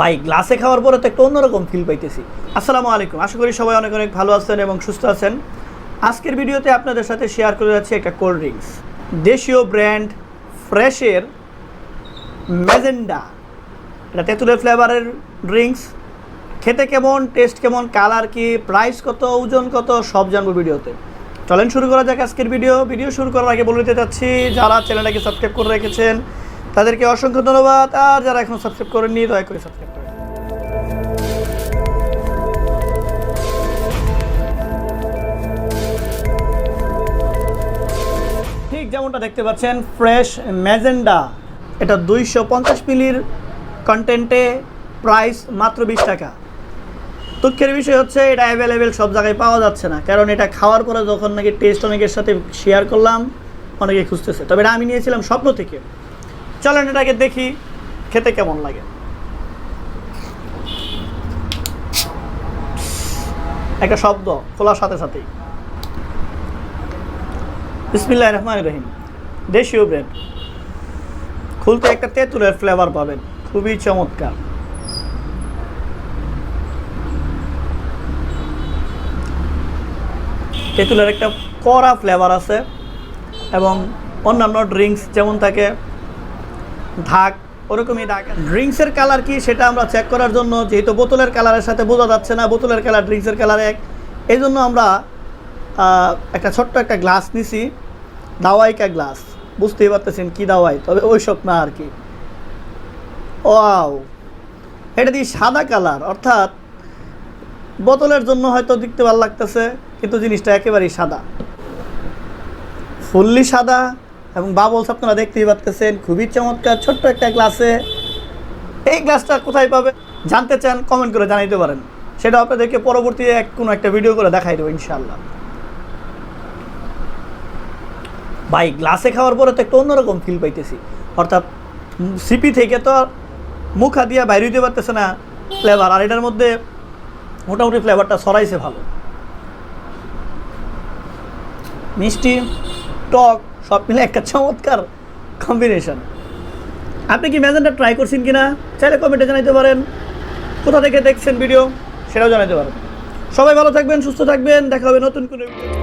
ভাই গ্লাসে খাওয়ার পরে তো একটা অন্যরকম ফিল পাইতেছি। আসসালামু আলাইকুম। আশা করি সবাই অনেক অনেক ভালো আছেন এবং সুস্থ আছেন। আজকের ভিডিওতে আপনাদের সাথে শেয়ার করে যাচ্ছি একটা কোল্ড ড্রিঙ্কস দেশীয় ব্র্যান্ড ফ্রেশের ম্যাজেন্ডা এটা তেঁতুলের ফ্লেভারের ড্রিঙ্কস খেতে কেমন টেস্ট কেমন কালার কি প্রাইস কত, ওজন কত, সব জানব ভিডিওতে। চলেন শুরু করা যাক আজকের ভিডিও ভিডিও শুরু করার আগে বলে দিতে চাচ্ছি, যারা চ্যানেলটাকে সাবস্ক্রাইব করে রেখেছেন তাদেরকে অসংখ্য ধন্যবাদ। আর যারা এখন সাবস্ক্রাইব করেননি, দয়া করে সাবস্ক্রাইব করেন। ঠিক যেমনটা দেখতে পাচ্ছেন ফ্রেশ ম্যাজেন্ডা এটা দুইশো পঞ্চাশ মিলির কন্টেন্টে প্রাইস মাত্র বিশ টাকা। দুঃখের বিষয় হচ্ছে, এটা অ্যাভেলেবেল সব জায়গায় পাওয়া যাচ্ছে না। কারণ এটা খাওয়ার পরে যখন নাকি টেস্ট অনেকের সাথে শেয়ার করলাম, অনেকে খুঁজতেছে। তবে এটা আমি নিয়েছিলাম স্বপ্ন থেকে। চলেন এটাকে দেখি খেতে কেমন লাগে। একটা শব্দ, খোলার সাথে সাথেই। বিসমিল্লাহ রহমান রহিম। দেশীয় ব্র্যান্ড খুলতে একটা তেঁতুলের ফ্লেভার পাবেন। খুবই চমৎকার। তেঁতুলের একটা কড়া ফ্লেভার আছে এবং অন্যান্য ড্রিঙ্কস যেমন থাকে ধাক ওরকমই ধাক ড্রিঙ্কসের কালার কি সেটা আমরা চেক করার জন্য, যেহেতু বোতলের কালারের সাথে বোঝা যাচ্ছে না, বোতলের কালার, ড্রিঙ্কসের কালার এক। এই জন্য আমরা একটা ছোট্ট একটা গ্লাস নিছি, দাওয়াইকা গ্লাস। বুঝতেই পারতেছেন কি দাওয়াই, তবে ওইসব না আর কি। ওয়াও, এটা দিয়ে সাদা কালার, অর্থাৎ বোতলের জন্য হয়তো দেখতে ভালো লাগতেছে, কিন্তু জিনিসটা একেবারেই সাদা। ফুললি সাদা এবং বাবলস আপনারা দেখতেই পাচ্ছেন খুবই চমৎকার, ছোট্ট একটা গ্লাসে এই গ্লাসটা কোথায় পাবে জানতে চান কমেন্ট করে জানাইতে পারেন। সেটা আপনাদেরকে পরবর্তী এক কোনো একটা ভিডিও করে দেখাই দেবো ইনশাল্লাহ ভাই গ্লাসে খাওয়ার পরে তো একটা অন্যরকম ফিল পাইতেছি। অর্থাৎ সিপি থেকে তো মুখ হাত দিয়ে বাইরে দিতে পারতেছে না ফ্লেভার আর এটার মধ্যে মোটামুটি ফ্লেভারটা সরাইছে ভালো। মিষ্টি, টক সব মিলে একটা চমৎকার কম্বিনেশন আপনি কি ম্যাজেন্টা ট্রাই করছেন কি না চাইলে কমেন্টে জানাইতে পারেন। কোথা থেকে দেখছেন ভিডিও সেটাও জানাইতে পারেন। সবাই ভালো থাকবেন, সুস্থ থাকবেন। দেখা হবে নতুন কোনো ভিডিও